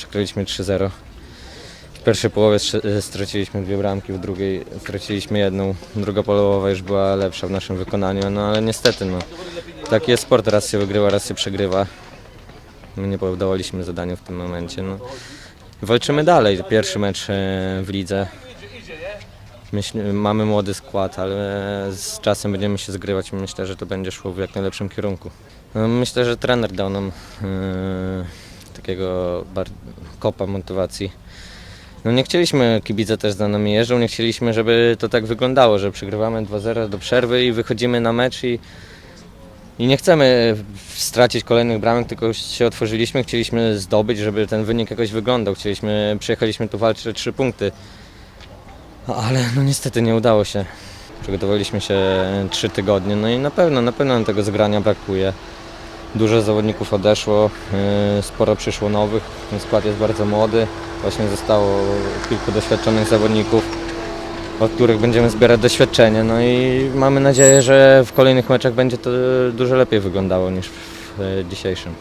przegraliśmy 3-0. W pierwszej połowie strze- straciliśmy dwie bramki, w drugiej straciliśmy jedną. Druga połowa już była lepsza w naszym wykonaniu, no ale niestety no, taki jest sport, raz się wygrywa, raz się przegrywa. My nie poddawaliśmy zadaniu w tym momencie. No. Walczymy dalej, pierwszy mecz e, w lidze. Mamy młody skład, ale z czasem będziemy się zgrywać i myślę, że to będzie szło w jak najlepszym kierunku. No, Myślę, że trener dał nam e, takiego kopa motywacji. No nie chcieliśmy, kibice też za nami jeżdżą, nie chcieliśmy, żeby to tak wyglądało, że przegrywamy 2-0 do przerwy i wychodzimy na mecz i, i nie chcemy stracić kolejnych bramek, tylko się otworzyliśmy, chcieliśmy zdobyć, żeby ten wynik jakoś wyglądał. Chcieliśmy, przyjechaliśmy tu walczyć o trzy punkty, ale no niestety nie udało się. Przygotowaliśmy się trzy tygodnie, no i na pewno, na pewno nam tego zgrania brakuje. Dużo zawodników odeszło, yy, sporo przyszło nowych, ten skład jest bardzo młody. Właśnie zostało kilku doświadczonych zawodników, od których będziemy zbierać doświadczenie. No i mamy nadzieję, że w kolejnych meczach będzie to dużo lepiej wyglądało niż w dzisiejszym.